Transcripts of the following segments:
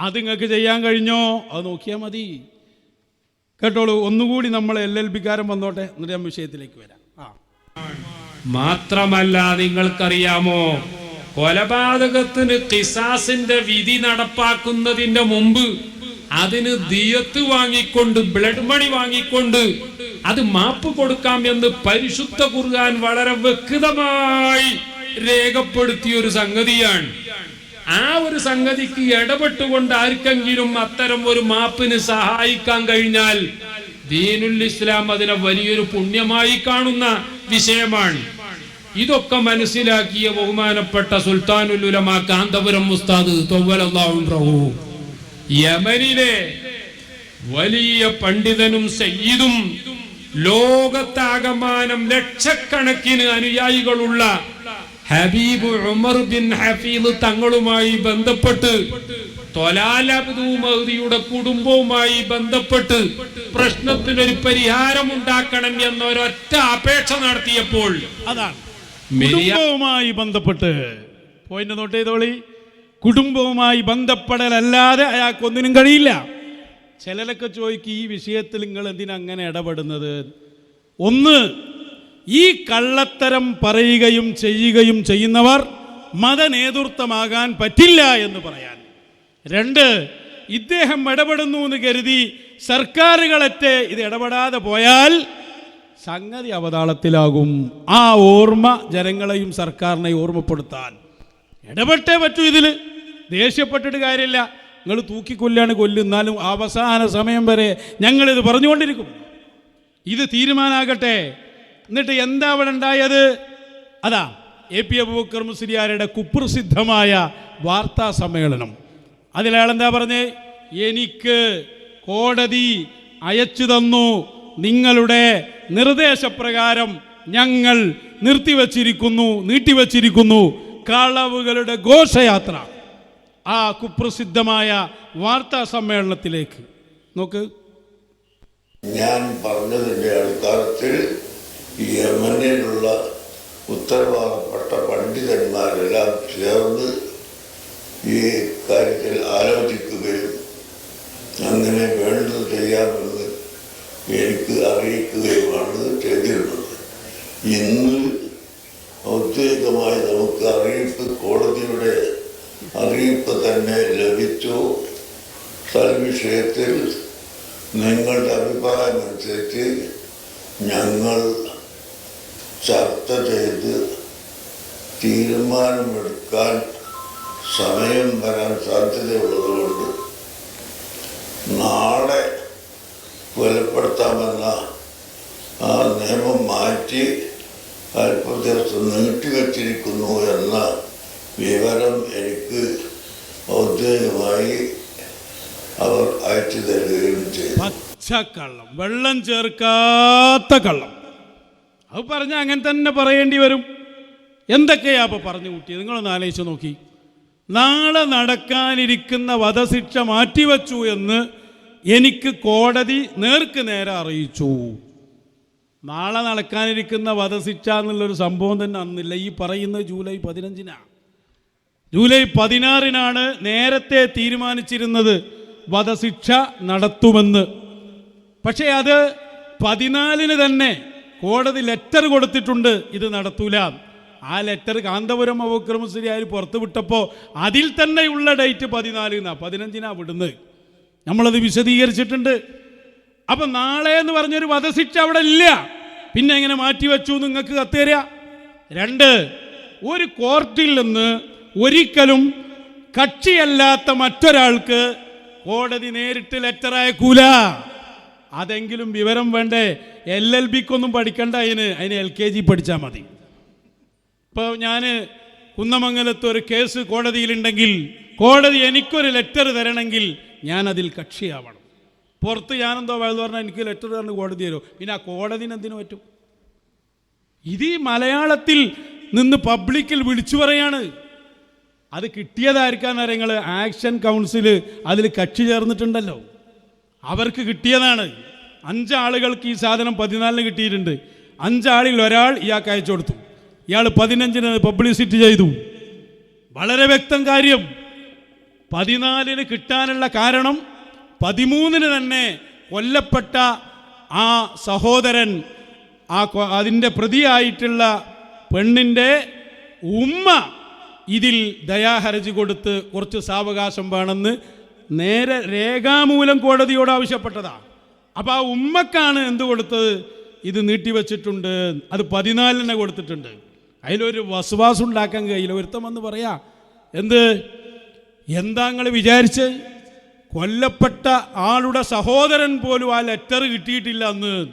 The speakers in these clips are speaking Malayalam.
അത് നിങ്ങൾക്ക് ചെയ്യാൻ കഴിഞ്ഞോ? അത് നോക്കിയാൽ മതി. കേട്ടോളൂ ഒന്നുകൂടി നമ്മൾ എൽ എൽ ബിക്കാരൻ വന്നോട്ടെ. എന്നിട്ട് ഞാൻ വിഷയത്തിലേക്ക് വരാം. ആ. മാത്രമല്ല നിങ്ങൾക്കറിയാമോ കൊലപാതകത്തിന് കിസാസിന്റെ വിധി നടപ്പാക്കുന്നതിന്റെ മുമ്പ് അതിന് ദിയത്ത് വാങ്ങിക്കൊണ്ട് ബ്ലഡ് മണി വാങ്ങിക്കൊണ്ട് അത് മാപ്പ് കൊടുക്കാം എന്ന് പരിശുദ്ധ കുർഗാൻ വളരെ വ്യക്തമായി രേഖപ്പെടുത്തിയ ഒരു സംഗതിയാണ്. ആ ഒരു സംഗതിക്ക് ഇടപെട്ടുകൊണ്ട് ആർക്കെങ്കിലും അത്തരം ഒരു മാപ്പിന് സഹായിക്കാൻ കഴിഞ്ഞാൽ ദീനുൽ ഇസ്ലാം അതിനെ വലിയൊരു പുണ്യമായി കാണുന്ന വിഷയമാണ്. ഇതൊക്കെ മനസ്സിലാക്കിയ ബഹുമാനപ്പെട്ട സുൽത്താനുൽ ഉലമ കാന്തപുരം മുസ്താദ് പ്രഭു യമനിലെ വലിയ പണ്ഡിതനും സയ്യിദും ലോകത്താകമാനം ലക്ഷക്കണക്കിന് അനുയായികളുള്ള ഹബീബ് ഉമർ ബിൻ ഹഫീദ് തങ്ങളുമായി ബന്ധപ്പെട്ട് തൊലാലബ്ദു മഹദിയുടെ കുടുംബവുമായി ബന്ധപ്പെട്ട് പ്രശ്നത്തിനൊരു പരിഹാരം ഉണ്ടാക്കണം എന്നൊരൊറ്റ അപേക്ഷ നടത്തിയപ്പോൾ അതാണ്. കുടുംബവുമായി ബന്ധപ്പെട്ട്. പോയിന്റ് നോട്ട് ചെയ്തോളി കുടുംബവുമായി ബന്ധപ്പെടലല്ലാതെ അയാൾക്കൊന്നിനും കഴിയില്ല. ചിലരൊക്കെ ചോദിക്കും ഈ വിഷയത്തിൽ നിങ്ങൾ എന്തിനാ അങ്ങനെ ഇടപെടുന്നത്? ഒന്ന് ഈ കള്ളത്തരം പറയുകയും ചെയ്യുകയും ചെയ്യുന്നവർ മതനേതൃത്വമാകാൻ പറ്റില്ല എന്ന് പറയാൻ. രണ്ട് ഇദ്ദേഹം ഇടപെടുന്നു എന്ന് കരുതി സർക്കാരുകളൊക്കെ ഇത് ഇടപെടാതെ പോയാൽ സംഗതി അവതാളത്തിലാകും. ആ ഓർമ്മ ജനങ്ങളെയും സർക്കാരിനെ ഓർമ്മപ്പെടുത്താൻ. ഇടപെട്ടേ പറ്റൂ ഇതിൽ. ദേഷ്യപ്പെട്ടിട്ട് കാര്യമില്ല. നിങ്ങൾ തൂക്കിക്കൊല്ലാണ് കൊല്ലുന്നാലും അവസാന സമയം വരെ ഞങ്ങളിത് പറഞ്ഞുകൊണ്ടിരിക്കും. ഇത് തീരുമാനാകട്ടെ. എന്നിട്ട് എന്താ അവിടെ ഉണ്ടായത്? അതാ എ പി അബുബക്കർ മുസ്ലിയാരുടെ കുപ്രസിദ്ധമായ വാർത്താ സമ്മേളനം. അതിലയാളെന്താ പറഞ്ഞേ? എനിക്ക് കോടതി അയച്ചു തന്നു. നിങ്ങളുടെ നിർദ്ദേശപ്രകാരം ഞങ്ങൾ നിർത്തിവച്ചിരിക്കുന്നു നീട്ടിവച്ചിരിക്കുന്നു. കളവുകളുടെ ഘോഷയാത്ര. ആ കുപ്രസിദ്ധമായ വാർത്താ സമ്മേളനത്തിലേക്ക്. നോക്ക്. ഞാൻ പറഞ്ഞതിന്റെ അടിസ്ഥാനത്തിൽ യമനിലുള്ള ഉത്തരവാദപ്പെട്ട പണ്ഡിതന്മാരെല്ലാം ചേർന്ന് ഈ കാര്യത്തിൽ ആലോചിക്കുകയും അങ്ങനെ വേണ്ടത് ചെയ്യാമെന്ന് എനിക്ക് അറിയിക്കുകയുമാണ് ചെയ്തിരുന്നത്. ഇന്ന് ഔദ്യോഗികമായി നമുക്ക് അറിയിപ്പ് കോടതിയുടെ അറിയിപ്പ് തന്നെ ലഭിച്ചു. തൽവിഷയത്തിൽ നിങ്ങളുടെ അഭിപ്രായമനുസരിച്ച് ഞങ്ങൾ ചർച്ച ചെയ്ത് തീരുമാനമെടുക്കാൻ സമയം വരാൻ സാധ്യതയുള്ളതുകൊണ്ട് നാളെ കൊലപ്പെടുത്താമെന്ന ആ നിയമം മാറ്റി അല്പ ദിവസം നീട്ടിവച്ചിരിക്കുന്നു എന്ന വിവരം എനിക്ക് ഔദ്യോഗികമായി അവർ അയച്ചു തരികയും ചെയ്തു. പച്ചക്കള്ളം വെള്ളം ചേർക്കാത്ത കള്ളം. അത് പറഞ്ഞാൽ അങ്ങനെ തന്നെ പറയേണ്ടി വരും. എന്തൊക്കെയാ അപ്പൊ പറഞ്ഞു കൂട്ടിയത്? നിങ്ങളൊന്ന് ആലോചിച്ച് നോക്കി. നാളെ നടക്കാനിരിക്കുന്ന വധശിക്ഷ മാറ്റിവെച്ചു എന്ന് എനിക്ക് കോടതി നേർക്ക് നേരെ അറിയിച്ചു. നാളെ നടക്കാനിരിക്കുന്ന വധശിക്ഷ എന്നുള്ളൊരു സംഭവം തന്നെ അന്നില്ല. ഈ പറയുന്നത് ജൂലൈ പതിനഞ്ചിനാണ് ജൂലൈ പതിനാറിനാണ് നേരത്തെ തീരുമാനിച്ചിരുന്നത് വധശിക്ഷ നടത്തുമെന്ന്. പക്ഷേ അത് പതിനാലിന് തന്നെ കോടതി ലെറ്റർ കൊടുത്തിട്ടുണ്ട് ഇത് നടത്തൂല. ആ ലെറ്റർ കാന്തപുരം അബുക്രമശ്രീയായി പുറത്തു വിട്ടപ്പോൾ അതിൽ തന്നെയുള്ള ഡേറ്റ് പതിനാലിനാ പതിനഞ്ചിനാ വിടുന്നത്. നമ്മളത് വിശദീകരിച്ചിട്ടുണ്ട്. അപ്പൊ നാളെ എന്ന് പറഞ്ഞൊരു വധശിക്ഷ അവിടെ ഇല്ല. പിന്നെ എങ്ങനെ മാറ്റിവെച്ചു നിങ്ങൾക്ക് കത്തേര? രണ്ട് ഒരു കോർട്ടിൽ നിന്ന് ഒരിക്കലും കക്ഷിയല്ലാത്ത മറ്റൊരാൾക്ക് കോടതി നേരിട്ട് ലെറ്റർ അയക്കൂല. അതെങ്കിലും വിവരം വേണ്ടേ? എൽ എൽ ബിക്കൊന്നും പഠിക്കണ്ട. അതിന് അതിന് എൽ കെ ജി പഠിച്ചാൽ മതി. ഇപ്പോൾ ഞാൻ കുന്നമംഗലത്ത് ഒരു കേസ് കോടതിയിലുണ്ടെങ്കിൽ കോടതി എനിക്കൊരു ലെറ്റർ തരണമെങ്കിൽ ഞാൻ അതിൽ കക്ഷിയാവണം. പുറത്ത് ഞാനെന്തോ വയത് പറഞ്ഞാൽ എനിക്ക് ലെറ്റർ തരണം കോടതി തരുമോ പിന്നെ ആ കോടതിന് എന്തിനു പറ്റും? ഇത് ഈ മലയാളത്തിൽ നിന്ന് പബ്ലിക്കിൽ വിളിച്ചു പറയാണ്. അത് കിട്ടിയതായിരിക്കാൻ നിങ്ങൾ ആക്ഷൻ കൗൺസിൽ അതിൽ കക്ഷി ചേർന്നിട്ടുണ്ടല്ലോ. അവർക്ക് കിട്ടിയതാണ്. അഞ്ചാളുകൾക്ക് ഈ സാധനം പതിനാലിന് കിട്ടിയിട്ടുണ്ട്. അഞ്ചാളിൽ ഒരാൾ ഇയാൾക്ക് അയച്ചു കൊടുത്തു. ഇയാൾ പതിനഞ്ചിന് പബ്ലിസിറ്റി ചെയ്തു. വളരെ വ്യക്തം കാര്യം. പതിനാലിന് കിട്ടാനുള്ള കാരണം പതിമൂന്നിന് തന്നെ കൊല്ലപ്പെട്ട ആ സഹോദരൻ ആ അതിന്റെ പ്രതിയായിട്ടുള്ള പെണ്ണിന്റെ ഉമ്മ ഇതിൽ ദയാഹർജി കൊടുത്ത് കുറച്ച് സാവകാശം വേണമെന്ന് നേരെ രേഖാമൂലം കോടതിയോട് ആവശ്യപ്പെട്ടതാ. അപ്പോൾ ആ ഉമ്മക്കാണ് എന്ത് കൊടുത്തത്? ഇത് നീട്ടിവെച്ചിട്ടുണ്ട് അത് പതിനാലിനെ കൊടുത്തിട്ടുണ്ട്. അതിലൊരു വസുവാസം ഉണ്ടാക്കാൻ കഴിയില്ല. ഒരുത്തം വന്ന് പറയാ എന്ത്? എന്താ നിങ്ങൾ വിചാരിച്ച്? കൊല്ലപ്പെട്ട ആളുടെ സഹോദരൻ പോലും ആ ലെറ്റർ കിട്ടിയിട്ടില്ല അന്ന്.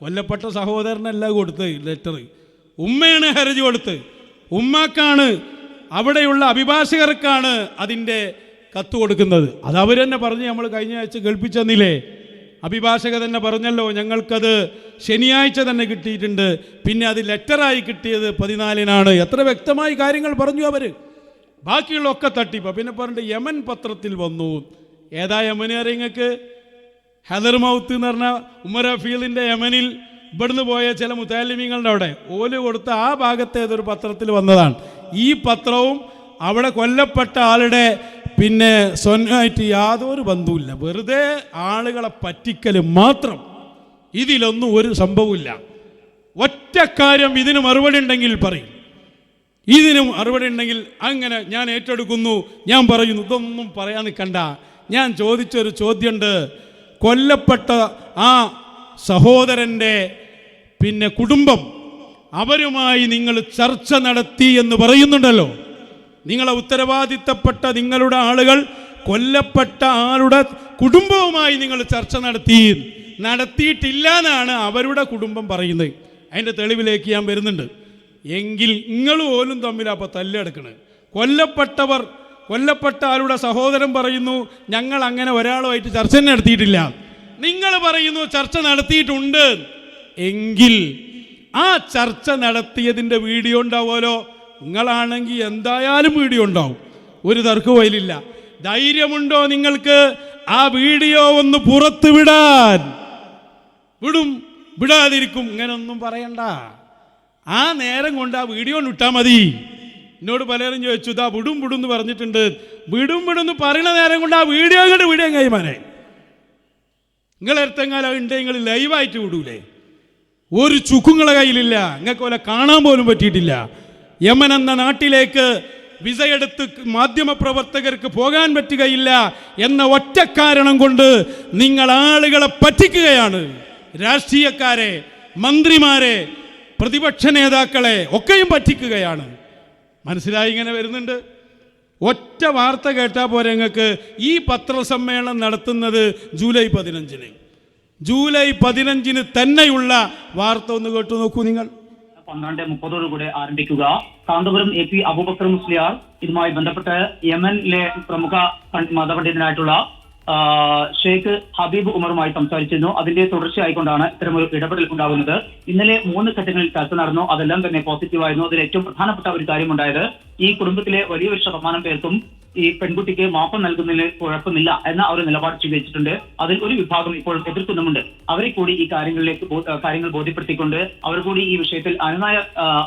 കൊല്ലപ്പെട്ട സഹോദരനല്ല കൊടുത്ത് ലെറ്റർ ഉമ്മയാണ് ഹർജി കൊടുത്ത് ഉമ്മാക്കാണ് അവിടെയുള്ള അഭിഭാഷകർക്കാണ് അതിന്റെ കത്ത് കൊടുക്കുന്നത് അത് തന്നെ പറഞ്ഞ് നമ്മൾ കഴിഞ്ഞ ആഴ്ച കേൾപ്പിച്ചെന്നില്ലേ അഭിഭാഷക തന്നെ പറഞ്ഞല്ലോ ഞങ്ങൾക്കത് ശനിയാഴ്ച തന്നെ കിട്ടിയിട്ടുണ്ട്. പിന്നെ അത് ലെറ്ററായി കിട്ടിയത് പതിനാലിനാണ്. എത്ര വ്യക്തമായി കാര്യങ്ങൾ പറഞ്ഞു അവർ ബാക്കിയുള്ളൊക്കെ തട്ടിപ്പ. പിന്നെ പറഞ്ഞിട്ട് യമൻ പത്രത്തിൽ വന്നു. ഏതാ യമന് അറിയങ്ങൾക്ക് ഹദർ മൗത്ത് എന്ന് പറഞ്ഞ ഉമർ യമനിൽ ഇവിടുന്ന് പോയ ചില മുത്താലിമീങ്ങളുടെ അവിടെ. ഓൽ കൊടുത്ത ആ ഭാഗത്തെ ഏതൊരു പത്രത്തിൽ വന്നതാണ്. ഈ പത്രവും അവിടെ കൊല്ലപ്പെട്ട ആളുടെ പിന്നെ സ്വന്തമായിട്ട് യാതൊരു ബന്ധവുമില്ല. വെറുതെ ആളുകളെ പറ്റിക്കൽ മാത്രം. ഇതിലൊന്നും ഒരു സംഭവമില്ല ഒറ്റ കാര്യം ഇതിന് മറുപടി ഉണ്ടെങ്കിൽ പറയും. ഇതിന് മറുപടി ഉണ്ടെങ്കിൽ അങ്ങനെ ഞാൻ ഏറ്റെടുക്കുന്നു ഞാൻ പറയുന്നു. ഇതൊന്നും പറയാൻ നിൽക്കണ്ട. ഞാൻ ചോദിച്ചൊരു ചോദ്യമുണ്ട്. കൊല്ലപ്പെട്ട ആ സഹോദരന്റെ പിന്നെ കുടുംബം അവരുമായി നിങ്ങൾ ചർച്ച നടത്തി എന്ന് പറയുന്നുണ്ടല്ലോ. നിങ്ങളെ ഉത്തരവാദിത്തപ്പെട്ട നിങ്ങളുടെ ആളുകൾ കൊല്ലപ്പെട്ട ആളുടെ കുടുംബവുമായി നിങ്ങൾ ചർച്ച നടത്തി. നടത്തിയിട്ടില്ല എന്നാണ് അവരുടെ കുടുംബം പറയുന്നത്. അതിന്റെ തെളിവിലേക്ക് ഞാൻ വരുന്നുണ്ട്. എങ്കിൽ നിങ്ങൾ പോലും തമ്മിൽ അപ്പോൾ തല്ലെടുക്കണത് കൊല്ലപ്പെട്ടവർ കൊല്ലപ്പെട്ട ആളുടെ സഹോദരൻ പറയുന്നു ഞങ്ങൾ അങ്ങനെ ഒരാളുമായിട്ട് ചർച്ച തന്നെ നടത്തിയിട്ടില്ല. നിങ്ങൾ പറയുന്നു ചർച്ച നടത്തിയിട്ടുണ്ട്. എങ്കിൽ ആ ചർച്ച നടത്തിയതിന്റെ വീഡിയോ ഉണ്ടാവുമല്ലോ. നിങ്ങളാണെങ്കിൽ എന്തായാലും വീഡിയോ ഉണ്ടാവും ഒരു തർക്കവും അതിലില്ല ധൈര്യമുണ്ടോ നിങ്ങൾക്ക് ആ വീഡിയോ ഒന്ന് പുറത്തു വിടാൻ? വിടും. വിടാതിരിക്കും. ഇങ്ങനൊന്നും പറയണ്ട. ആ നേരം കൊണ്ട് ആ വീഡിയോ ഇട്ടാൽ മതി. എന്നോട് പലരും ചോദിച്ചു ഇതാ വിടും വിടും എന്ന് പറഞ്ഞിട്ടുണ്ട്. വിടും വിടും പറയുന്ന നേരം കൊണ്ട് ആ വീഡിയോ അങ്ങോട്ട് വിടാൻ കൈമാനെ നിങ്ങൾ എടുത്തെങ്ങാലും ഉണ്ട് നിങ്ങൾ ലൈവായിട്ട് വിടൂലേ. ഒരു ചുക്കുങ്ങളെ കയ്യിലില്ല. നിങ്ങൾക്ക് പോലെ കാണാൻ പോലും പറ്റിയിട്ടില്ല. യമൻ എന്ന നാട്ടിലേക്ക് വിസ എടുത്ത് മാധ്യമപ്രവർത്തകർക്ക് പോകാൻ പറ്റുകയില്ല എന്ന ഒറ്റ കാരണം കൊണ്ട് നിങ്ങൾ ആളുകളെ പറ്റിക്കുകയാണ്. രാഷ്ട്രീയക്കാരെ മന്ത്രിമാരെ പ്രതിപക്ഷ നേതാക്കളെ ഒക്കെയും പറ്റിക്കുകയാണ്. മനസ്സിലായി ഇങ്ങനെ വരുന്നുണ്ട്? ഒറ്റ വാർത്ത കേട്ടാൽ പോരെ ഞങ്ങൾക്ക് ഈ പത്രസമ്മേളനം നടത്തുന്നത് ജൂലൈ പതിനഞ്ചിന്. ജൂലൈ പതിനഞ്ചിന് തന്നെയുള്ള വാർത്ത ഒന്ന് കേട്ടു നോക്കൂ നിങ്ങൾ. പന്ത്രണ്ട് മുപ്പതോടുകൂടെ ആരംഭിക്കുക. കാന്തപുരം എ പി അബൂബക്കർ മുസ്ലിയാർ ഇതുമായി ബന്ധപ്പെട്ട് യമനിലെ പ്രമുഖ പണ്ഡ് മതപണ്ഡിതനായിട്ടുള്ള ഷെയ്ഖ് ഹബീബ് ഉമറുമായി സംസാരിച്ചിരുന്നു. അതിന്റെ തുടർച്ചയായിക്കൊണ്ടാണ് ഇത്തരമൊരു ഇടപെടൽ ഉണ്ടാകുന്നത്. ഇന്നലെ മൂന്ന് ഘട്ടങ്ങളിൽ ചർച്ച നടന്നു. അതെല്ലാം തന്നെ പോസിറ്റീവായിരുന്നു അതിൽ ഏറ്റവും പ്രധാനപ്പെട്ട ഒരു കാര്യമുണ്ടായത് ഈ കുടുംബത്തിലെ വലിയൊരു ശതമാനം പേർക്കും ഈ പെൺകുട്ടിക്ക് മാപ്പം നൽകുന്നതിൽ കുഴപ്പമില്ല എന്ന ഒരു നിലപാട് സ്വീകരിച്ചിട്ടുണ്ട്. അതിൽ ഒരു വിഭാഗം ഇപ്പോൾ എതിർക്കുന്നുമുണ്ട് അവരെ കൂടി ഈ കാര്യങ്ങളിലേക്ക് കാര്യങ്ങൾ ബോധ്യപ്പെടുത്തിക്കൊണ്ട് അവർ കൂടി ഈ വിഷയത്തിൽ അനുനായ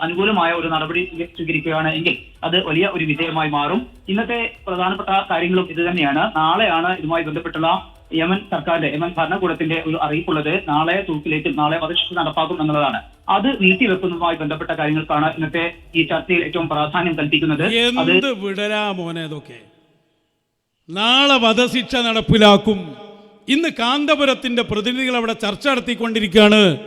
അനുകൂലമായ ഒരു നടപടി സ്വീ- സ്വീകരിക്കുകയാണ് എങ്കിൽ അത് വലിയ ഒരു വിജയമായി മാറും. ഇന്നത്തെ പ്രധാനപ്പെട്ട കാര്യങ്ങളും ഇത് തന്നെയാണ്. നാളെയാണ് ഇതുമായി ബന്ധപ്പെട്ടുള്ള യമൻ സർക്കാരിന്റെ യമൻ ഭരണകൂടത്തിന്റെ ഒരു അറിയിപ്പുള്ളത് നാളെ തൂക്കിലേക്ക് നാളെ വധശിക്ഷ നടപ്പാക്കും എന്നുള്ളതാണ്. അത് നീട്ടിവെക്കുന്നതുമായി ബന്ധപ്പെട്ട കാര്യങ്ങൾക്കാണ് ഇന്നത്തെ ഈ ചർച്ചയിൽ ഏറ്റവും പ്രാധാന്യം കൽപ്പിക്കുന്നത്. എന്ത് വിടരാ മോനെ നാളെ വധശിക്ഷ നടപ്പിലാക്കും. ഇന്ന് കാന്തപുരത്തിന്റെ പ്രതിനിധികൾ അവിടെ ചർച്ച നടത്തിക്കൊണ്ടിരിക്കുകയാണ്.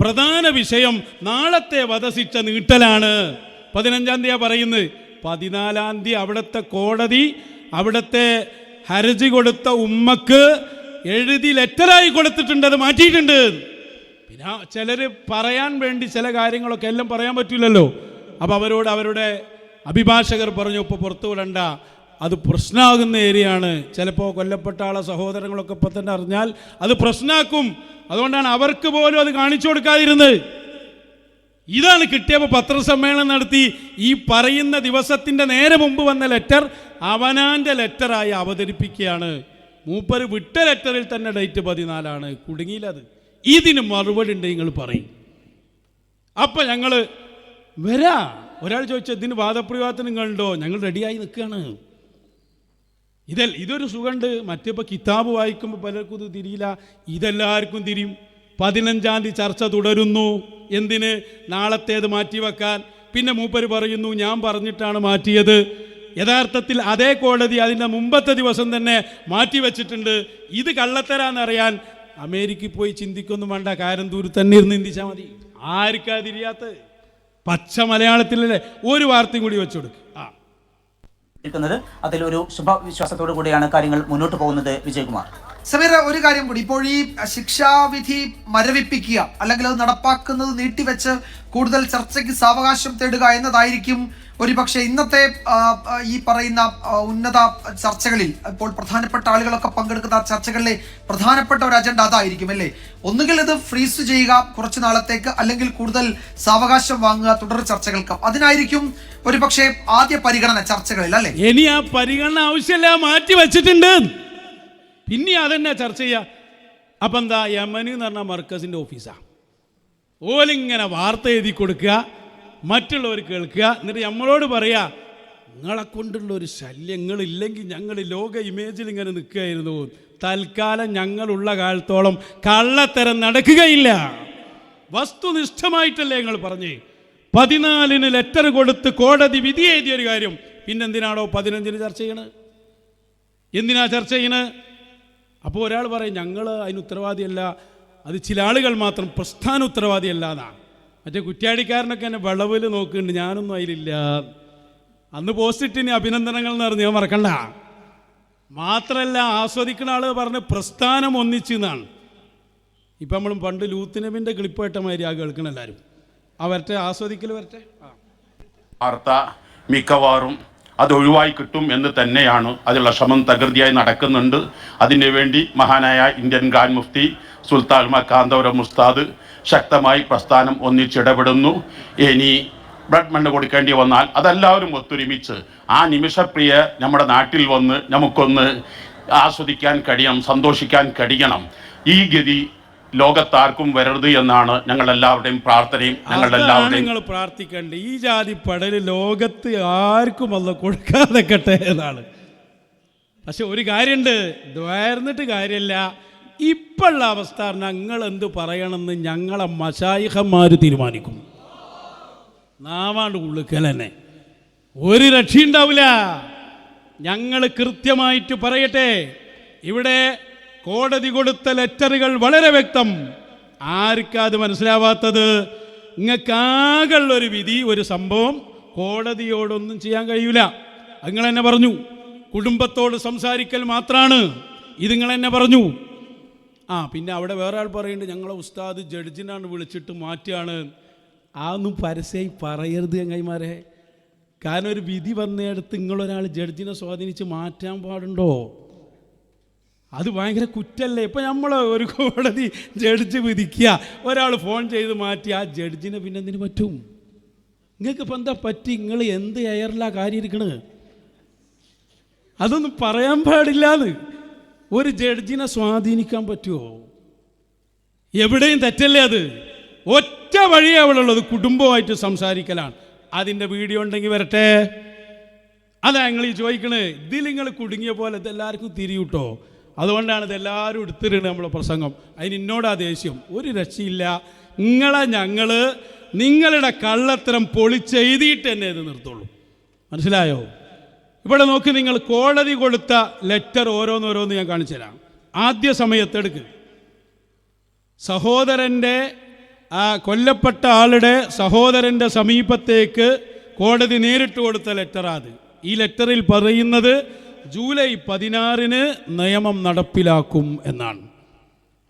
പ്രധാന വിഷയം നാളത്തെ വധശിക്ഷ നീട്ടലാണ്. പതിനഞ്ചാം തീയതി പറയുന്നത്. പതിനാലാം തീയതി അവിടുത്തെ കോടതി അവിടുത്തെ ഹർജി കൊടുത്ത ഉമ്മക്ക് എഴുതി ലെറ്ററായി കൊടുത്തിട്ടുണ്ട് അത് മാറ്റിയിട്ടുണ്ട്. പിന്നെ ചിലർ പറയാൻ വേണ്ടി ചില കാര്യങ്ങളൊക്കെ എല്ലാം പറയാൻ പറ്റില്ലല്ലോ അപ്പോൾ അവരോട് അവരുടെ അഭിഭാഷകർ പറഞ്ഞു ഇപ്പോൾ പുറത്തു വിടണ്ട. അത് പ്രശ്നമാകുന്ന ഏരിയയാണ്. ചിലപ്പോൾ കൊല്ലപ്പെട്ട ആളെ സഹോദരങ്ങളൊക്കെ ഇപ്പം തന്നെ അറിഞ്ഞാൽ അത് പ്രശ്നമാക്കും അതുകൊണ്ടാണ് അവർക്ക് പോലും അത് കാണിച്ചു കൊടുക്കാതിരുന്നത്. ഇതാണ് കിട്ടിയപ്പോൾ പത്രസമ്മേളനം നടത്തി. ഈ പറയുന്ന ദിവസത്തിന്റെ നേരെ മുമ്പ് വന്ന ലെറ്റർ അവനാന്റെ ലെറ്ററായി അവതരിപ്പിക്കുകയാണ്. മൂപ്പർ വിട്ട ലെറ്ററിൽ തന്നെ ഡേറ്റ് പതിനാലാണ്. കുടുങ്ങിയില്ലത്. ഇതിന് മറുപടി ഉണ്ട് നിങ്ങൾ പറയും. അപ്പം ഞങ്ങൾ വരാ. ഒരാൾ ചോദിച്ചു ഇതിന് വാദപ്രവാദത്തിന് നിങ്ങളുണ്ടോ? ഞങ്ങൾ റെഡിയായി നിൽക്കുകയാണ്. ഇതല്ല ഇതൊരു സുഖമുണ്ട്. മറ്റിപ്പോൾ കിതാബ് വായിക്കുമ്പോൾ പലർക്കും ഇത് തിരിയില്ല. ഇതെല്ലാവർക്കും തിരിയും. പതിനഞ്ചാം തീയതി ചർച്ച തുടരുന്നു. എന്തിന്? നാളത്തേത് മാറ്റിവെക്കാൻ. പിന്നെ മൂപ്പര് പറയുന്നു ഞാൻ പറഞ്ഞിട്ടാണ് മാറ്റിയത്. യഥാർത്ഥത്തിൽ അതേ കോടതി അതിന്റെ മുമ്പത്തെ ദിവസം തന്നെ മാറ്റിവെച്ചിട്ടുണ്ട്. ഇത് കള്ളത്തരാന്നറിയാൻ അമേരിക്കയിൽ പോയി ചിന്തിക്കൊന്നും വേണ്ട. കാരന്തൂർ തന്നെ ഇരുന്ന് ചിന്തിച്ചാൽ മതി. ആർക്കാ തിരിയാത്ത പച്ച മലയാളത്തിലല്ലേ? ഒരു വാർത്തയും കൂടി വെച്ചു കൊടുക്കുക ആ. നിൽക്കുന്നത്. അതിലൊരു ശുഭവിശ്വാസത്തോടു കൂടിയാണ് കാര്യങ്ങൾ മുന്നോട്ട് പോകുന്നത് വിജയകുമാർ. സമീർ ഒരു കാര്യം കൂടി. ഇപ്പോൾ ഈ ശിക്ഷാവിധി മരവിപ്പിക്കുക അല്ലെങ്കിൽ അത് നടപ്പാക്കുന്നത് നീട്ടിവെച്ച് കൂടുതൽ ചർച്ചയ്ക്ക് സാവകാശം തേടുക എന്നതായിരിക്കും ഒരുപക്ഷെ ഇന്നത്തെ ഈ പറയുന്ന ഉന്നത ചർച്ചകളിൽ ഇപ്പോൾ പ്രധാനപ്പെട്ട ആളുകളൊക്കെ പങ്കെടുക്കുന്ന ചർച്ചകളിലെ പ്രധാനപ്പെട്ട ഒരു അജണ്ട അതായിരിക്കും അല്ലേ? ഒന്നുകിൽ ഇത് ഫ്രീസ് ചെയ്യുക കുറച്ച് നാളത്തേക്ക് അല്ലെങ്കിൽ കൂടുതൽ സാവകാശം വാങ്ങുക തുടർ ചർച്ചകൾക്ക്. അതിനായിരിക്കും ഒരുപക്ഷെ ആദ്യ പരിഗണന ചർച്ചകളിൽ അല്ലേ? ഇനി ആ പരിഗണന ആവശ്യമില്ല മാറ്റി വെച്ചിട്ടുണ്ട്. പിന്നെ അതെന്നെ ചർച്ച ചെയ്യുക അപ്പം എന്താ യമന് എന്ന് പറഞ്ഞാൽ മർക്കസിന്റെ ഓഫീസാണ് ഓലിങ്ങനെ വാർത്ത എഴുതി കൊടുക്കുക മറ്റുള്ളവർ കേൾക്കുക എന്നിട്ട് നമ്മളോട് പറയുക നിങ്ങളെ കൊണ്ടുള്ള ഒരു ശല്യങ്ങളില്ലെങ്കിൽ ഞങ്ങൾ ലോക ഇമേജിൽ ഇങ്ങനെ നിൽക്കുകയായിരുന്നു. തൽക്കാലം ഞങ്ങളുള്ള കാലത്തോളം കള്ളത്തരം നടക്കുകയില്ല. വസ്തുനിഷ്ഠമായിട്ടല്ലേ ഞങ്ങൾ പറഞ്ഞേ. പതിനാലിന് ലെറ്റർ കൊടുത്ത് കോടതി വിധി എഴുതിയൊരു കാര്യം. പിന്നെന്തിനാണോ പതിനഞ്ചിന് ചർച്ച ചെയ്യണത് എന്തിനാ ചർച്ച ചെയ്യണത് അപ്പോൾ ഒരാൾ പറയും ഞങ്ങൾ അതിന് ഉത്തരവാദിയല്ല. അത് ചില ആളുകൾ മാത്രം പ്രസ്ഥാന ഉത്തരവാദിയല്ല എന്നാണ്. മറ്റേ കുറ്റ്യാടിക്കാരനൊക്കെ എന്നെ വിളവിൽ നോക്കുന്നുണ്ട്. ഞാനൊന്നും അതിലില്ല. അന്ന് പോസ്റ്റിട്ടിന് അഭിനന്ദനങ്ങൾ എന്ന് പറഞ്ഞ് ഞാൻ മറക്കണ്ട. മാത്രമല്ല ആസ്വദിക്കുന്ന ആൾ പറഞ്ഞ് പ്രസ്ഥാനം ഒന്നിച്ചു എന്നാണ്. ഇപ്പം നമ്മളും പണ്ട് ലൂത്തിനബിന്റെ ക്ലിപ്പ് കേട്ട മാതിരി ആ കേൾക്കണം എല്ലാവരും ആ വരട്ടെ ആസ്വദിക്കൽ വരട്ടെ. വാർത്ത മിക്കവാറും അത് ഒഴിവായി കിട്ടും എന്ന് തന്നെയാണ് അതിലുള്ള ശ്രമം തകൃതിയായി നടക്കുന്നുണ്ട്. അതിനു വേണ്ടി മഹാനായ ഇന്ത്യൻ ഗ്രാൻഡ് മുഫ്തി സുൽത്താൻ കാന്തപുരം മുസ്താദ് ശക്തമായി പ്രസ്ഥാനം ഒന്നിച്ചിടപെടുന്നു ഇനി ബ്ലഡ് മണ്ണ് കൊടുക്കേണ്ടി വന്നാൽ അതെല്ലാവരും ഒത്തൊരുമിച്ച് ആ നിമിഷപ്രിയ നമ്മുടെ നാട്ടിൽ വന്ന് നമുക്കൊന്ന് ആസ്വദിക്കാൻ കഴിയണം സന്തോഷിക്കാൻ കഴിയണം. ഈ ഗതി ലോകത്താർക്കും വരരുത് എന്നാണ് ഞങ്ങൾ എല്ലാവരുടെയും പ്രാർത്ഥനയും ഞങ്ങൾ എല്ലാവരുടെയും നിങ്ങൾ പ്രാർത്ഥിക്കേണ്ടത്. ഈ ജാതി പടൽ ലോകത്ത് ആർക്കും അല്ല കൊടുക്കാതെ കട്ടെ എന്നാണ്. പക്ഷെ ഒരു കാര്യമുണ്ട് ദ്വയർന്നിട്ട് കാര്യമില്ല ഇപ്പോഴുള്ള അവസ്ഥ ഞങ്ങൾ എന്ത് പറയണമെന്ന് ഞങ്ങളെ മശായിഹന്മാർ തീരുമാനിക്കും. നാവാണ്ട് ഉള്ളിക്കൽ തന്നെ ഒരു രക്ഷയുണ്ടാവില്ല. ഞങ്ങൾ കൃത്യമായിട്ട് പറയട്ടെ. ഇവിടെ കോടതി കൊടുത്ത ലെറ്ററുകൾ വളരെ വ്യക്തം. ആർക്കാത് മനസ്സിലാവാത്തത്? നിങ്ങൾക്കാകുള്ള ഒരു വിധി ഒരു സംഭവം കോടതിയോടൊന്നും ചെയ്യാൻ കഴിയൂല. നിങ്ങൾ എന്നെ പറഞ്ഞു. കുടുംബത്തോട് സംസാരിക്കൽ മാത്രമാണ് ഇത് നിങ്ങൾ എന്നെ പറഞ്ഞു. ആ പിന്നെ അവിടെ വേറെ ആൾ പറയുന്നുണ്ട് ഞങ്ങളെ ഉസ്താദ് ജഡ്ജിനാണ് വിളിച്ചിട്ട് മാറ്റിയാണ് ആ ഒന്നും പരസ്യമായി പറയരുത് ചങ്ങായിമാരെ. കാരണം ഒരു വിധി വന്നിടത്ത് നിങ്ങളൊരാൾ ജഡ്ജിനെ സ്വാധീനിച്ച് മാറ്റാൻ പാടുണ്ടോ? അത് ഭയങ്കര കുറ്റല്ലേ? ഇപ്പം നമ്മൾ ഒരു കോടതി ജഡ്ജ് വിധിക്കുക. ഒരാൾ ഫോൺ ചെയ്ത് മാറ്റി ആ ജഡ്ജിനെ പിന്നെ എന്തിനു പറ്റും? നിങ്ങൾക്ക് ഇപ്പം എന്താ പറ്റി? നിങ്ങൾ എന്ത് എയറിലാ കാര്യം ഇരിക്കണത്? അതൊന്നും പറയാൻ പാടില്ലാന്ന്. ഒരു ജഡ്ജിനെ സ്വാധീനിക്കാൻ പറ്റുമോ എവിടെയും തെറ്റല്ലേ അത്? ഒറ്റ വഴിയേ അവളുള്ളത് കുടുംബമായിട്ട് സംസാരിക്കലാണ്. അതിന്റെ വീഡിയോ ഉണ്ടെങ്കിൽ വരട്ടെ. അതാ ഞങ്ങൾ ഈ ചോദിക്കണേ ഇതിൽ നിങ്ങൾ കുടുങ്ങിയ പോലെ ഇതെല്ലാവർക്കും തിരിയൂട്ടോ? അതുകൊണ്ടാണ് ഇതെല്ലാവരും എടുത്തിരുന്നത് നമ്മളെ പ്രസംഗം. അതിന് എന്നോടാ ദേഷ്യം. ഒരു രക്ഷയില്ല. നിങ്ങളെ ഞങ്ങൾ നിങ്ങളുടെ കള്ളത്തരം പൊളിച്ചെഴുതിയിട്ട് തന്നെ ഇത് നിർത്തുള്ളൂ. മനസ്സിലായോ? ഇവിടെ നോക്കി നിങ്ങൾ കോടതി കൊടുത്ത ലെറ്റർ ഓരോന്നോരോന്ന് ഞാൻ കാണിച്ചു തരാം. ആദ്യ സമയത്തെടുക്ക് സഹോദരന്റെ ആ കൊല്ലപ്പെട്ട ആളുടെ സഹോദരന്റെ സമീപത്തേക്ക് കോടതി നേരിട്ട് കൊടുത്ത ലെറ്ററാത് ഈ ലെറ്ററിൽ പറയുന്നത് ജൂലൈ പതിനാറിന് നിയമം നടപ്പിലാക്കും എന്നാണ്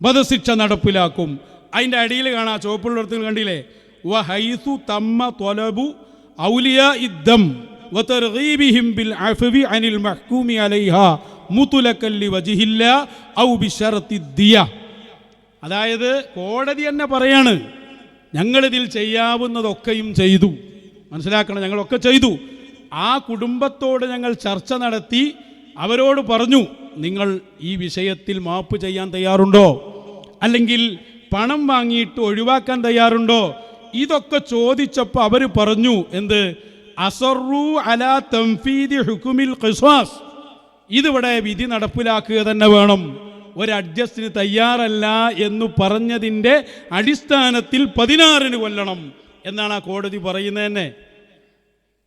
വധശിക്ഷ നടപ്പിലാക്കും അതിൻ്റെ അടിയിൽ കാണാം ചുവപ്പുള്ളിടത്തിൽ കണ്ടില്ലേ വ ഹൈസു തമ്മ തൊലബു ഔലിയ ഇദ്ദം وترغيبهم بالعفو عن المحكوم عليها مطلقا لوجه الله أو بشرط الدية അതായത് കോടതി തന്നെ പറയാണ് ഞങ്ങളിതിൽ ചെയ്യാവുന്നതൊക്കെയും ചെയ്തു മനസ്സിലാക്കണം ഞങ്ങളൊക്കെ ചെയ്തു ആ കുടുംബത്തോട് ഞങ്ങൾ ചർച്ച നടത്തി അവരോട് പറഞ്ഞു നിങ്ങൾ ഈ വിഷയത്തിൽ മാപ്പ് ചെയ്യാൻ തയ്യാറുണ്ടോ? അല്ലെങ്കിൽ പണം വാങ്ങിയിട്ട് ഒഴിവാക്കാൻ തയ്യാറുണ്ടോ? ഇതൊക്കെ ചോദിച്ചപ്പോൾ അവർ പറഞ്ഞു എന്ത്? അസറു അല തംഫീദി ഹുക്കുമിൽ ഖിസ്വാസ്. ഇതിവിടെ വിധി നടപ്പിലാക്കുക തന്നെ വേണം. ഒരു അഡ്ജസ്റ്റിന് തയ്യാറല്ല എന്ന് പറഞ്ഞതിന്റെ അടിസ്ഥാനത്തിൽ പതിനാറിന് കൊല്ലണം എന്നാണ് ആ കോടതി പറയുന്നത് തന്നെ.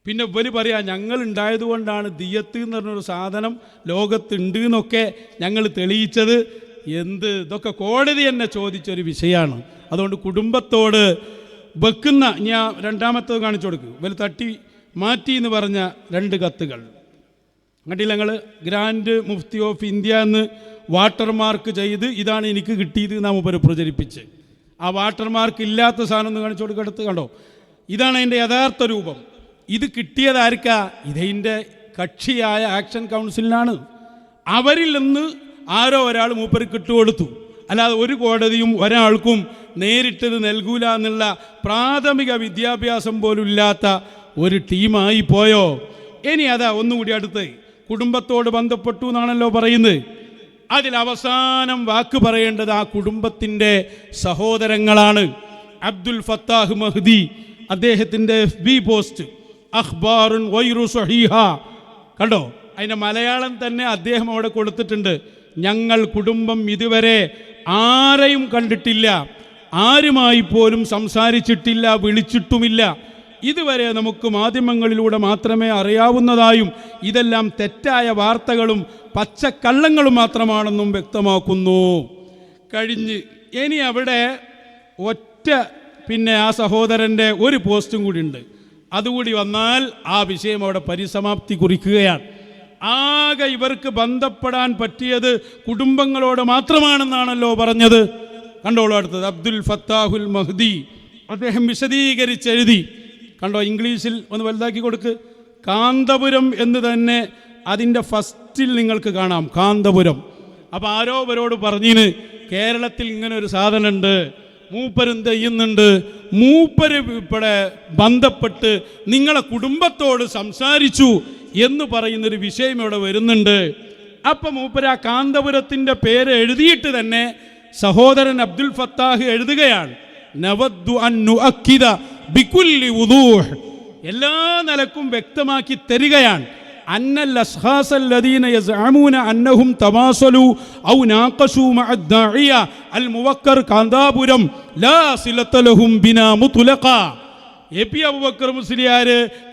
പിന്നെ ഇവർ പറയാ ഞങ്ങൾ ഉണ്ടായതുകൊണ്ടാണ് ദിയത്ത് എന്ന് പറഞ്ഞൊരു സാധനം ലോകത്തുണ്ട് എന്നൊക്കെ ഞങ്ങൾ തെളിയിച്ചത്. എന്ത്? ഇതൊക്കെ കോടതി തന്നെ ചോദിച്ചൊരു വിഷയമാണ് അതുകൊണ്ട് കുടുംബത്തോട് വെക്കുന്ന ഞാൻ രണ്ടാമത്തത് കാണിച്ചു കൊടുക്കും. ഇവർ തട്ടി മാറ്റി എന്ന് പറഞ്ഞ രണ്ട് കത്തുകൾ. കണ്ടില്ല ഞങ്ങൾ ഗ്രാൻഡ് മുഫ്തി ഓഫ് ഇന്ത്യ എന്ന് വാട്ടർമാർക്ക് ചെയ്ത് ഇതാണ് എനിക്ക് കിട്ടിയത് നാം ഉപരി പ്രചരിപ്പിച്ച്. ആ വാട്ടർമാർക്ക് ഇല്ലാത്ത സാധനം ഒന്ന് കാണിച്ചു കൊടുക്കടുത്ത് കണ്ടോ? ഇതാണ് അതിന്റെ യഥാർത്ഥ രൂപം. ഇത് കിട്ടിയത് ആർക്കാ ഇതിന്റെ കക്ഷിയായ ആക്ഷൻ കൗൺസിലിനാണ്. അവരിൽ നിന്ന് ആരോ ഒരാൾ മൂപ്പർക്ക് ഇട്ടുകൊടുത്തു അല്ലാതെ ഒരു കോടതിയും ഒരാൾക്കും നേരിട്ടത് നൽകൂല എന്നുള്ള പ്രാഥമിക വിദ്യാഭ്യാസം പോലും ഇല്ലാത്ത ഒരു ടീമായി പോയോ? ഇനി അതാ ഒന്നുകൂടി അടുത്ത്. കുടുംബത്തോട് ബന്ധപ്പെട്ടു എന്നാണല്ലോ പറയുന്നത്. അതിൽ അവസാനം വാക്ക് പറയേണ്ടത് ആ കുടുംബത്തിന്റെ സഹോദരങ്ങളാണ്. അബ്ദുൽ ഫത്താഹ് മഹ്ദി അദ്ദേഹത്തിന്റെ എഫ് ബി പോസ്റ്റ്. അഖ്ബാറുൻ വൈറു സഹീഹ. കണ്ടോ? അതിന്റെ മലയാളം തന്നെ അദ്ദേഹം അവിടെ കൊടുത്തിട്ടുണ്ട്. ഞങ്ങൾ കുടുംബം ഇതുവരെ ആരെയും കണ്ടിട്ടില്ല. ആരുമായി പോലും സംസാരിച്ചിട്ടില്ല വിളിച്ചിട്ടുമില്ല. ഇതുവരെ നമുക്ക് മാധ്യമങ്ങളിലൂടെ മാത്രമേ അറിയാവുന്നതായും ഇതെല്ലാം തെറ്റായ വാർത്തകളും പച്ചക്കള്ളങ്ങളും മാത്രമാണെന്നും വ്യക്തമാക്കുന്നു. കഴിഞ്ഞ് ഇനി അവിടെ ഒറ്റ പിന്നെ ആ സഹോദരന്റെ ഒരു പോസ്റ്റും കൂടി ഉണ്ട്. അതുകൂടി വന്നാൽ ആ വിഷയം അവിടെ പരിസമാപ്തി കുറിക്കുകയാണ്. ആകെ ഇവർക്ക് ബന്ധപ്പെടാൻ പറ്റിയത് കുടുംബങ്ങളോട് മാത്രമാണെന്നാണല്ലോ പറഞ്ഞത്. കണ്ടോളൂ അടുത്തത്. അബ്ദുൽ ഫത്താഹുൽ മഹ്ദി. അദ്ദേഹം വിശദീകരിച്ചെഴുതി. കണ്ടോ ഇംഗ്ലീഷിൽ ഒന്ന് വലുതാക്കി കൊടുക്ക്. കാന്തപുരം എന്ന് തന്നെ അതിന്റെ ഫസ്റ്റിൽ നിങ്ങൾക്ക് കാണാം. കാന്തപുരം. അപ്പോൾ ആരോ അവരോട് പറഞ്ഞിന് കേരളത്തിൽ ഇങ്ങനെ ഒരു സാധനമുണ്ട്. മൂപ്പരും ചെയ്യുന്നുണ്ട്? മൂപ്പര് ഇവിടെ ബന്ധപ്പെട്ട് നിങ്ങളെ കുടുംബത്തോട് സംസാരിച്ചു എന്ന് പറയുന്നൊരു വിഷയം ഇവിടെ വരുന്നുണ്ട്. അപ്പം മൂപ്പര് ആ കാന്തപുരത്തിന്റെ പേര് എഴുതിയിട്ട് തന്നെ സഹോദരൻ അബ്ദുൽ ഫത്താഹ് എഴുതുകയാണ്. നവദ്ദു എല്ലാ നിലക്കും വ്യക്തമാക്കി തരികയാണ്. അന്നൽ അസ്ഹാസല്ലദീന യസ്അമൂന തവാസലു ഔ മുവക്കർ ലാ സിലത ലഹും ബിനാ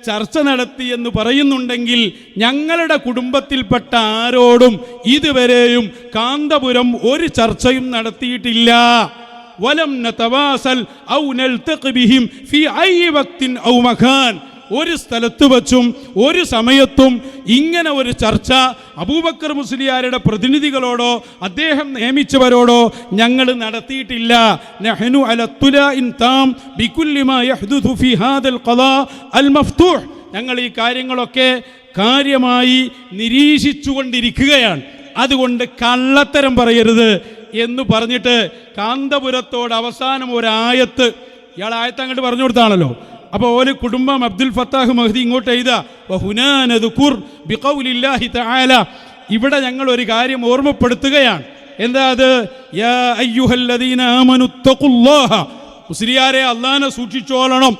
ചർച്ച നടത്തി എന്ന് പറയുന്നുണ്ടെങ്കിൽ ഞങ്ങളുടെ കുടുംബത്തിൽപ്പെട്ട ആരോടും ഇതുവരെയും കാന്തപുരം ഒരു ചർച്ചയും നടത്തിയിട്ടില്ല. വലം നതവാസൽ ഔ നൽതഖ് ബിഹിം ഫി ഐ വഖ്തിൻ ഔ മഖാൻ. ഒരു സ്ഥലത്ത് വച്ചും ഒരു സമയത്തും ഇങ്ങനെ ഒരു ചർച്ച അബൂബക്കർ മുസ്ലിയാരുടെ പ്രതിനിധികളോടോ അദ്ദേഹം നിയമിച്ചവരോടോ ഞങ്ങൾ നടത്തിയിട്ടില്ല. നഹ്നു അല തുലാഇൻ താം ഫി ഹാദൽ ഖലാ അൽ ഞങ്ങൾ ഈ കാര്യങ്ങളൊക്കെ കാര്യമായി നിരീക്ഷിച്ചുകൊണ്ടിരിക്കുകയാണ്. അതുകൊണ്ട് കള്ളത്തരം പറയരുത് എന്ന് പറഞ്ഞിട്ട് കാന്തപുരത്തോട് അവസാനം ഒരായത്ത് ഇയാൾ ആയത്ത് അങ്ങോട്ട് പറഞ്ഞു കൊടുത്താണല്ലോ. അപ്പോൾ ഓൽ കുടുംബം അബ്ദുൽ ഫത്താഹ് മഹദി ഇങ്ങോട്ട് എഴുതാ ഇവിടെ ഞങ്ങൾ ഒരു കാര്യം ഓർമ്മപ്പെടുത്തുകയാണ്. എന്താ അത്? മുസ്ലിയാരെ അള്ളാനെ സൂക്ഷിച്ചോളണം.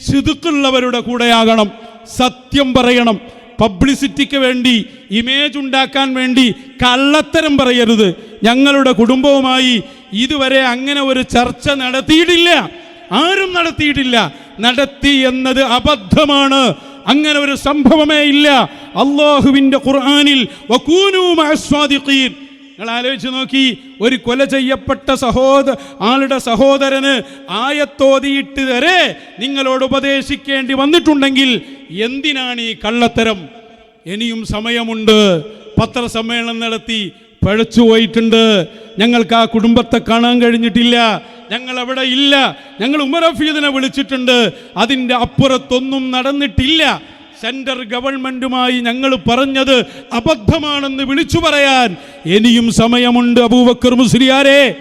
സിദുക്കുള്ളവരുടെ കൂടെയാകണം. സത്യം പറയണം. പബ്ലിസിറ്റിക്ക് വേണ്ടി ഇമേജ് ഉണ്ടാക്കാൻ വേണ്ടി കള്ളത്തരം പറയരുത്. ഞങ്ങളുടെ കുടുംബവുമായി ഇതുവരെ അങ്ങനെ ഒരു ചർച്ച നടത്തിയിട്ടില്ല. ആരും നടത്തിയിട്ടില്ല. നടത്തി എന്നത് അബദ്ധമാണ്. അങ്ങനെ ഒരു സംഭവമേ ഇല്ല. അള്ളാഹുവിന്റെ ഖുർആാനിൽ നിങ്ങൾ ആലോചിച്ച് നോക്കി ഒരു കൊല ചെയ്യപ്പെട്ട സഹോദ ആളുടെ സഹോദരന് ആയത്തോതിയിട്ട് വരെ നിങ്ങളോട് ഉപദേശിക്കേണ്ടി വന്നിട്ടുണ്ടെങ്കിൽ എന്തിനാണ് ഈ കള്ളത്തരം? ഇനിയും സമയമുണ്ട്. പത്രസമ്മേളനം നടത്തി. പഴച്ചു പോയിട്ടുണ്ട്. ഞങ്ങൾക്ക് ആ കുടുംബത്തെ കാണാൻ കഴിഞ്ഞിട്ടില്ല. ഞങ്ങൾ അവിടെ ഇല്ല. ഞങ്ങൾ ഉമറഫീദിനെ വിളിച്ചിട്ടുണ്ട്. അതിന്റെ അപ്പുറത്തൊന്നും നടന്നിട്ടില്ല. സെൻട്രൽ ഗവൺമെന്റുമായി ഞങ്ങൾ പറഞ്ഞത് അബദ്ധമാണെന്ന് വിളിച്ചു പറയാൻ. ഇനിയും സമയമുണ്ട് അബൂബക്കർ മുസ്ലിയാരെ.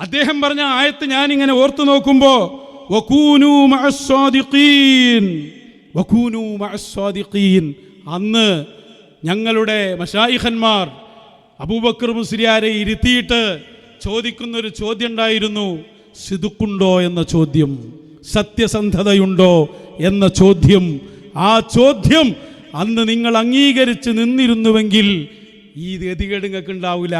അദ്ദേഹം പറഞ്ഞ ആയത്ത് ഞാൻ ഇങ്ങനെ ഓർത്തു നോക്കുമ്പോ വകൂനൂ മഅസ്സാദിഖീൻ. വകൂനൂ മഅസ്സാദിഖീൻ. അന്ന് ഞങ്ങളുടെ മഷായിഖന്മാർ അബൂബക്കർ മുസ്ലിയാരെ ഇരുത്തിയിട്ട് ചോദിക്കുന്നൊരു ചോദ്യം ഉണ്ടായിരുന്നു സിതുക്കുണ്ടോ എന്ന ചോദ്യം? സത്യസന്ധതയുണ്ടോ എന്ന ചോദ്യം? ആ ചോദ്യം അന്ന് നിങ്ങൾ അംഗീകരിച്ച് നിന്നിരുന്നുവെങ്കിൽ ഈ ഗതികേട് നിങ്ങൾക്ക് ഉണ്ടാവില്ല